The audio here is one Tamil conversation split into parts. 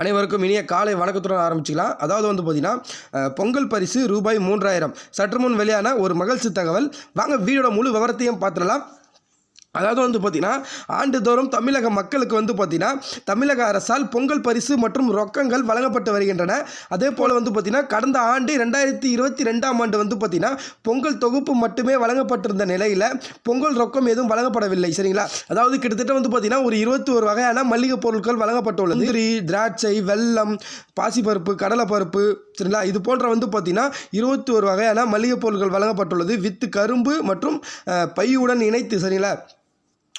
அனைவருக்கும் இனிய காலை வணக்கத்துடன் ஆரம்பிச்சுக்கலாம். அதாவது வந்து பார்த்தீங்கன்னா பொங்கல் பரிசு ரூபாய் மூன்றாயிரம். சற்று முன் வெளியான ஒரு மகிழ்ச்சி தகவல். வாங்க வீடியோட முழு விவரத்தையும் பார்த்துடலாம். அதாவது வந்து பார்த்திங்கன்னா ஆண்டுதோறும் தமிழக மக்களுக்கு வந்து பார்த்திங்கன்னா தமிழக அரசால் பொங்கல் பரிசு மற்றும் ரொக்கங்கள் வழங்கப்பட்டு வருகின்றன. அதே போல் வந்து பார்த்தீங்கன்னா கடந்த ஆண்டு ரெண்டாயிரத்தி இருபத்தி ரெண்டாம் ஆண்டு வந்து பார்த்திங்கன்னா பொங்கல் தொகுப்பு மட்டுமே வழங்கப்பட்டிருந்த நிலையில் பொங்கல் ரொக்கம் எதுவும் வழங்கப்படவில்லை சரிங்களா? அதாவது கிட்டத்தட்ட வந்து பார்த்தீங்கன்னா ஒரு இருபத்தி ஒரு வகையான மளிகை பொருட்கள் வழங்கப்பட்டுள்ளது. முந்திரி திராட்சை வெல்லம் பாசிப்பருப்பு கடலைப்பருப்பு சரிங்களா? இது போன்ற வந்து பார்த்திங்கன்னா இருபத்தி ஒரு வகையான மளிகை பொருட்கள் வழங்கப்பட்டுள்ளது. வித்து கரும்பு மற்றும் பையுடன் இணைத்து சரிங்களா?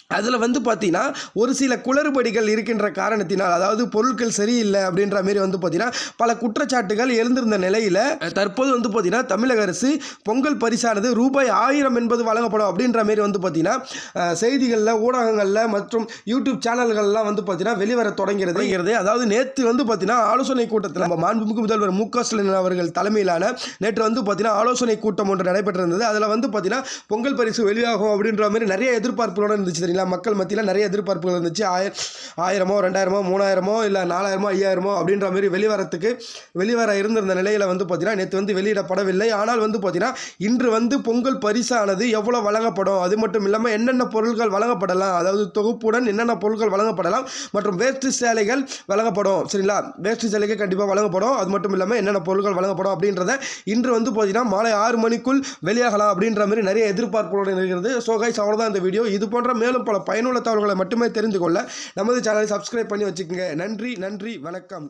அதில் வந்து பார்த்திங்கன்னா ஒரு சில குளறுபடிகள் இருக்கின்ற காரணத்தினால் அதாவது பொருட்கள் சரியில்லை அப்படின்ற மாரி வந்து பார்த்திங்கன்னா பல குற்றச்சாட்டுகள் எழுந்திருந்த நிலையில் தற்போது வந்து பார்த்திங்கன்னா தமிழக அரசு பொங்கல் பரிசானது ரூபாய் ஆயிரம் என்பது வழங்கப்படும் அப்படின்ற மாரி வந்து பார்த்திங்கன்னா செய்திகளில் ஊடகங்களில் மற்றும் யூடியூப் சேனல்கள்லாம் வந்து பார்த்தீங்கன்னா வெளிவர தொடங்கிறது. அதாவது நேற்று வந்து பார்த்திங்கன்னா ஆலோசனை கூட்டத்தில் நம்ம மாண்புமிகு முதல்வர் மு க ஸ்டாலின் அவர்கள் தலைமையிலான நேற்று வந்து பார்த்திங்கன்னா ஆலோசனை கூட்டம் ஒன்று நடைபெற்றிருந்தது. அதில் வந்து பார்த்தீங்கன்னா பொங்கல் பரிசு வெளியாகும் அப்படின்ற மாதிரி நிறைய எதிர்பார்ப்புகளோட இருந்துச்சு சரிங்களா மக்கள் மத்தியில் நிறைய எதிர்பார்ப்புகள் இருந்துச்சு. ஆயிரம் ஆயிரமோ ரெண்டாயிரமோ மூணாயிரமோ இல்லை நாலாயிரமோ ஐயாயிரமோ அப்படின்ற மாதிரி வெளிவரத்துக்கு வெளிவர இருந்திருந்த நிலையில் வந்து பார்த்தீங்கன்னா நேற்று வந்து வெளியிடப்படவில்லை. ஆனால் வந்து பார்த்தீங்கன்னா இன்று வந்து பொங்கல் பரிசானது எவ்வளோ வழங்கப்படும்? அது மட்டும் இல்லாமல் என்னென்ன பொருட்கள் வழங்கப்படலாம்? அதாவது தொகுப்புடன் என்னென்ன பொருட்கள் வழங்கப்படலாம்? மற்றும் வேஷ்டி சேலைகள் வழங்கப்படும். சரிங்களா? வேஷ்டி சேலைகள் கண்டிப்பாக வழங்கப்படும். அது மட்டும் இல்லாமல் என்னென்ன பொருட்கள் வழங்கப்படும் அப்படின்றத இன்று வந்து பார்த்தீங்கன்னா மாலை ஆறு மணிக்குள் வெளியாகலாம் அப்படின்ற மாதிரி நிறைய எதிர்பார்ப்புகளுடன் இருக்கிறது ஸோ கைஸ் அவ்வளோதான் இந்த வீடியோ. இது போன்ற மேலும் பல பயனுள்ள தகவல்களை மட்டுமே தெரிந்து கொள்ள நமது சேனலை சப்ஸ்கிரைப் பண்ணி வச்சுக்கோங்க. நன்றி நன்றி வணக்கம்.